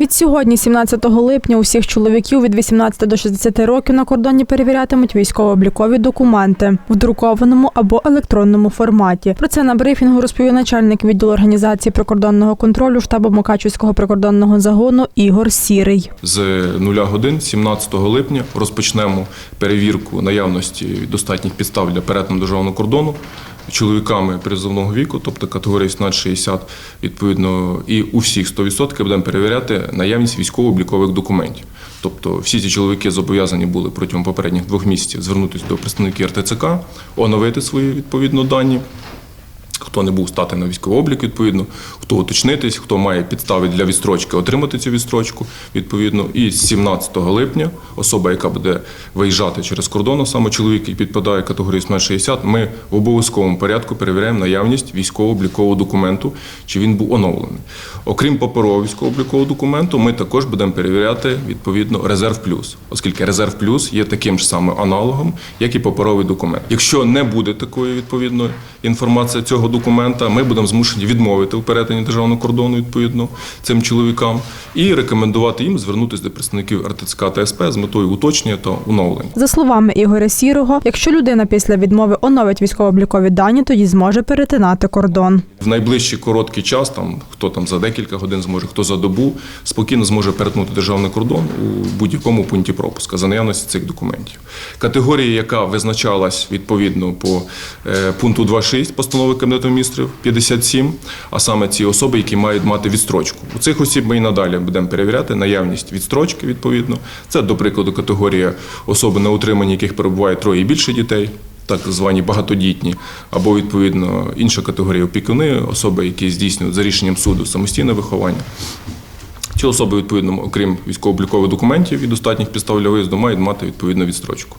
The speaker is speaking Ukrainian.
Від сьогодні, 17 липня, усіх чоловіків від 18 до 60 років на кордоні перевірятимуть військово-облікові документи в друкованому або електронному форматі. Про це на брифінгу розповів начальник відділу організації прикордонного контролю штабу Мукачівського прикордонного загону Ігор Сірий. З нуля годин 17 липня розпочнемо перевірку наявності достатніх підстав для перетину державного кордону чоловіками призовного віку, тобто категорії 18-60, відповідно, і у всіх 100% будемо перевіряти наявність військово-облікових документів. Тобто всі ці чоловіки зобов'язані були протягом попередніх двох місяців звернутися до представників РТЦК, оновити свої відповідно дані. Хто не був стати на військовий облік, відповідно, хто уточнитись, хто має підстави для відстрочки, отримати цю відстрочку, відповідно. І 17 липня особа, яка буде виїжджати через кордон, саме чоловік, який підпадає категорії 60, ми в обов'язковому порядку перевіряємо наявність військово-облікового документу, чи він був оновлений. Окрім паперового військово-облікового документу, ми також будемо перевіряти відповідно резерв плюс, оскільки резерв плюс є таким ж самим аналогом, як і паперовий документ. Якщо не буде такої відповідної інформації цього документа, ми будемо змушені відмовити в перетині державного кордону відповідно цим чоловікам і рекомендувати їм звернутися до представників РТЦК та СП з метою уточнення та оновлення. За словами Ігоря Сірого, якщо людина після відмови оновить військово-облікові дані, тоді зможе перетинати кордон. В найближчий короткий час, там хто там за декілька годин зможе, хто за добу, спокійно зможе перетнути державний кордон у будь-якому пункті пропуска за наявності цих документів. Категорія, яка визначалась відповідно по е, пункту 2.6 постанови Кабінету міністрів 57, а саме ці особи, які мають мати відстрочку. У цих осіб ми і надалі будемо перевіряти наявність відстрочки. Відповідно, це до прикладу категорія особи на утриманні, яких перебуває троє і більше дітей так звані багатодітні, або відповідно інша категорія опікуни, особи, які здійснюють за рішенням суду самостійне виховання. Ці особи, відповідно, окрім військово-облікових документів і достатніх підстав для виїзду, мають мати відповідну відстрочку.